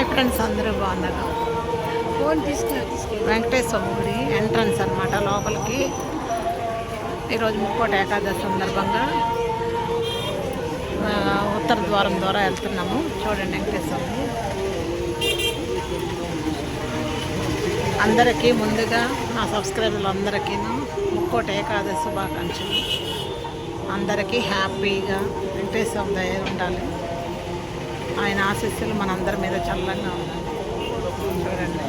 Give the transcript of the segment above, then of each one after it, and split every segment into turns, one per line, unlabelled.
Hi friends అందరూ బాగున్నారు?
Phone తీసుకున్నా
వెంకటేశ్వర గుడి ఎంట్రన్స్ అనమాట లోపలికి. ఈరోజు ముక్కోట ఏకాదశి సందర్భంగా ఉత్తర ద్వారం ద్వారా వెళ్తున్నాము. చూడండి వెంకటేశ్వర అందరికీ ముందుగా నా సబ్స్క్రైబర్లు అందరికీ ముక్కోట ఏకాదశి శుభాకాంక్షలు. అందరికీ హ్యాపీగా వెంకటేశ్వర దయ ఉండాలి. ఆయన ఆశీస్సులు మనందరి మీద చల్లంగా ఉన్నాయి చూడండి.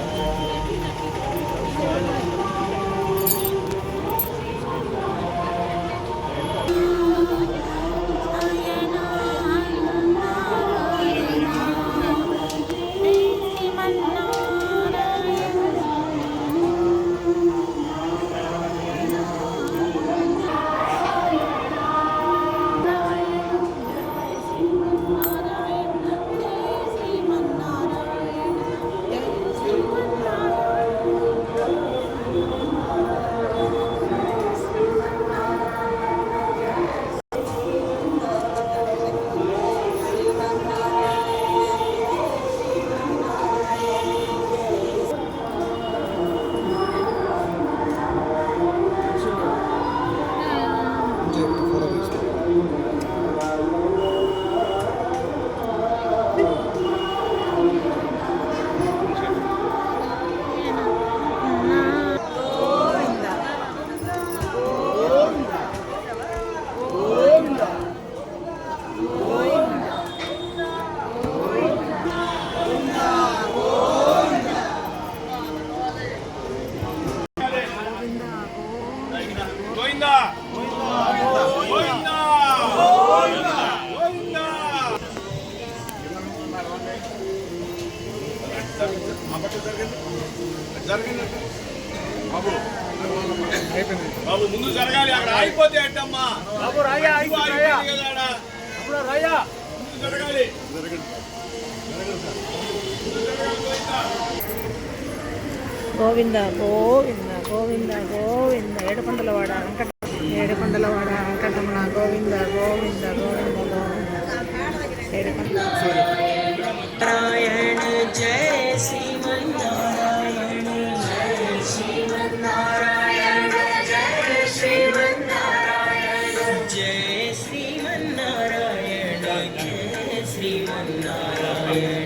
proyecto fuera de esto.
Govinda. Govinda. Govinda. జరిగింది బాబు ముందు జరగాలి. అక్కడ ఆగిపోతే అట్టమ్మా బాబు రాయా ఆగిపోయింది కదా ముందు జరగాలి.
గోవింద గోవింద గోవింద గోవింద. ఏడుకొండలవాడ వెంకట ఏడుకొండలవాడ వెంకటమ్మ గోవింద గోవింద గోవింద గోవింద. ఏడుకొండ
నారాయణ జయ శ్రీమన్నారాయణ జయ శ్రీమన్నారాయణ జయ శ్రీమన్నారాయణ జయ శ్రీమన్నారాయణ జయ శ్రీమన్నారాయణ